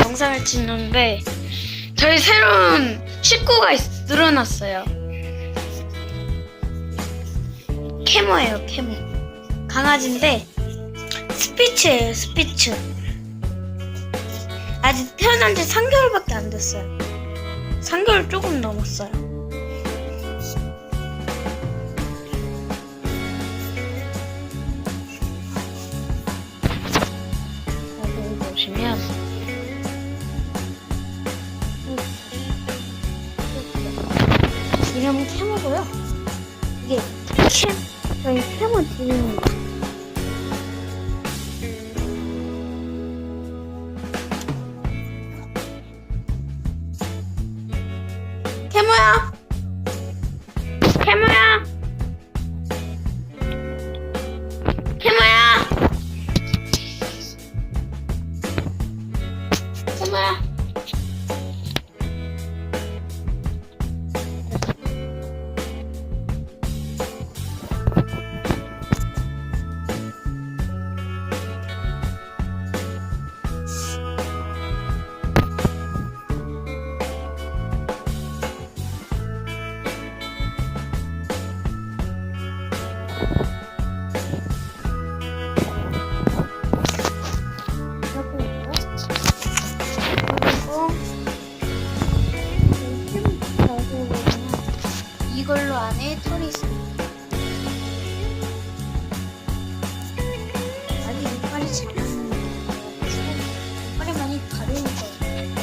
영상을 찍는데 저희 새로운 식구가 있- 늘어났어요. 캐모예요, 캐모. 강아지인데 스피츠예요, 스피츠. 아직 태어난 지 3개월밖에 안 됐어요. 3개월 조금 넘었어요. 이름은 캐모고요. 이게 캐 저희 캐모 주인입니다. 캐모야. 캐모야. 캐모야. 캐모야. 이걸로 안에 털이 있습니다. 아직 이빨이 잘 나는데 이빨이 많이 가려운 거예요.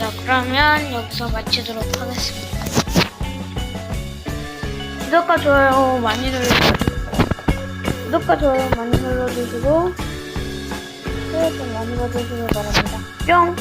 자 그러면 여기서 마치도록 하겠습니다. 구독과 좋아요 많이 눌러주시고 구독과 좋아요 많이 눌러주시고 새해 복 많이 받으시길 바랍니다. 뿅!